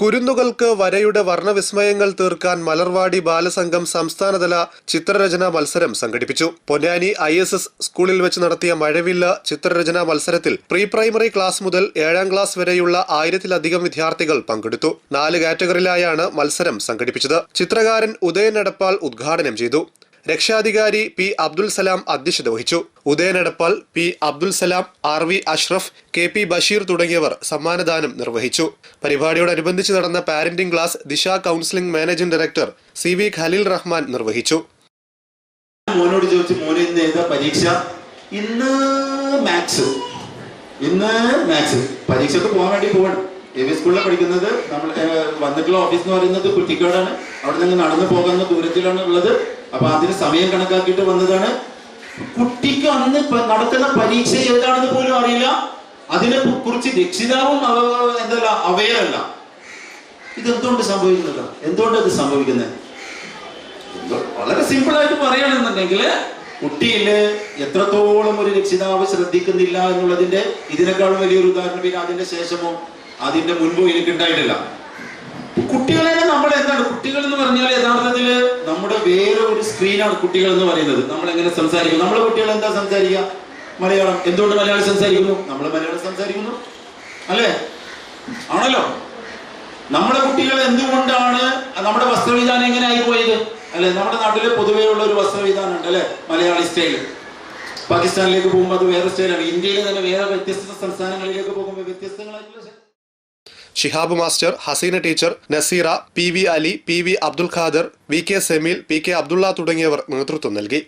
കുരുന്നുകൾക്ക് വരയുടെ വർണവിസ്മയങ്ങൾ തീർക്കാൻ മലർവാടി ബാലസംഘം സംസ്ഥാനതല ചിത്രരചനാ മത്സരം സംഘടിപ്പിച്ചു. പൊന്നാനി ഐ എസ് എസ് സ്കൂളിൽ വെച്ച് നടത്തിയ മഴവില്ല ചിത്രരചനാ മത്സരത്തിൽ പ്രീ പ്രൈമറി ക്ലാസ് മുതൽ ഏഴാം ക്ലാസ് വരെയുള്ള ആയിരത്തിലധികം വിദ്യാർത്ഥികൾ പങ്കെടുത്തു. നാല് കാറ്റഗറിയിലായാണ് മത്സരം സംഘടിപ്പിച്ചത്. ചിത്രകാരൻ ഉദയൻ എടപ്പാൾ ഉദ്ഘാടനം ചെയ്തു. രക്ഷാധികാരി പി അബ്ദുൽ സലാം അധ്യക്ഷത വഹിച്ചു ഉദയനടപ്പാൽ P Abdul Salam R V Ashraf K P Basheer തുടങ്ങിയവർ സമ്മാനദാനം നിർവഹിച്ചു. പരിപാടിയോടനുബന്ധിച്ച് നടന്ന parenting class Disha counselling managing director C V Khaleel Rahman നിർവഹിച്ചു. മോനോട് ചോദിച്ചു മോനെ ഇന്ന് ഏതാ പരീക്ഷ? ഇന്ന് മാത്സ് ഇന്ന് മാത്സ് പരീക്ഷയ്ക്ക് പോകാൻ വേണ്ടി പോകണം എ വി സ്കൂളിലാണ് പഠിക്കുന്നത്. നമ്മൾ വന്നിട്ടുള്ള ഓഫീസ് എന്ന് പറയുന്നത് കുറ്റിക്കാടാണ്. അവിടെ നിന്ന് നടന്നു പോകുന്ന ദൂരത്തിലാണ് ഉള്ളത്. അപ്പൊ അതിന് സമയം കണക്കാക്കിയിട്ട് വന്നതാണ്. കുട്ടിക്ക് അന്ന് നടത്തുന്ന പരീക്ഷ ഏതാണെന്ന് പോലും അറിയില്ല. അതിനെ കുറിച്ച് രക്ഷിതാവും എന്തല്ല എന്തല്ല ഇത് എന്തുകൊണ്ട് സംഭവിക്കുന്നത് എന്തുകൊണ്ട് ഇത് സംഭവിക്കുന്നത് വളരെ സിമ്പിൾ ആയിട്ട് പറയുകയാണെന്നുണ്ടെങ്കിൽ കുട്ടിയിൽ എത്രത്തോളം ഒരു രക്ഷിതാവ് ശ്രദ്ധിക്കുന്നില്ല എന്നുള്ളതിന്റെ ഇതിനേക്കാളും വലിയൊരു ഉദാഹരണം പിന്നെ അതിന്റെ ശേഷമോ അതിന്റെ മുൻപോ എനിക്ക് ഉണ്ടായിട്ടില്ല കുട്ടികളെ നമ്മൾ എന്താണ് കുട്ടികൾ എന്ന് പറഞ്ഞാൽ യഥാർത്ഥത്തിൽ നമ്മുടെ വേറെ ഒരു സ്ക്രീനാണ് കുട്ടികൾ എന്ന് പറയുന്നത്. നമ്മൾ എങ്ങനെ സംസാരിക്കും? നമ്മളെ കുട്ടികൾ എന്താ സംസാരിക്കുക? മലയാളം. എന്തുകൊണ്ട് മലയാളം സംസാരിക്കുന്നു? നമ്മൾ മലയാളം സംസാരിക്കുന്നു. അല്ലേ? ആണല്ലോ? നമ്മുടെ കുട്ടികൾ എന്തുകൊണ്ടാണ് നമ്മുടെ വസ്ത്രവിധാനം എങ്ങനെ ആയിപ്പോയത് അല്ലെ? നമ്മുടെ നാട്ടിൽ പൊതുവേ ഉള്ള ഒരു വസ്ത്രവിധാനം ഉണ്ട് അല്ലെ? മലയാളി സ്റ്റൈൽ പാകിസ്ഥാനിലേക്ക് പോകുമ്പോൾ അത് വേറെ സ്റ്റൈലാണ്. ഇന്ത്യയിൽ തന്നെ വേറെ വ്യത്യസ്ത സംസ്ഥാനങ്ങളിലേക്ക് പോകുമ്പോൾ വ്യത്യസ്തങ്ങളായിട്ടുള്ള Shihab master Haseena teacher Naseera P V Ali P V Abdul Khader V K Semeel P K Abdulla തുടങ്ങിയവർ നേതൃത്വം നൽകി.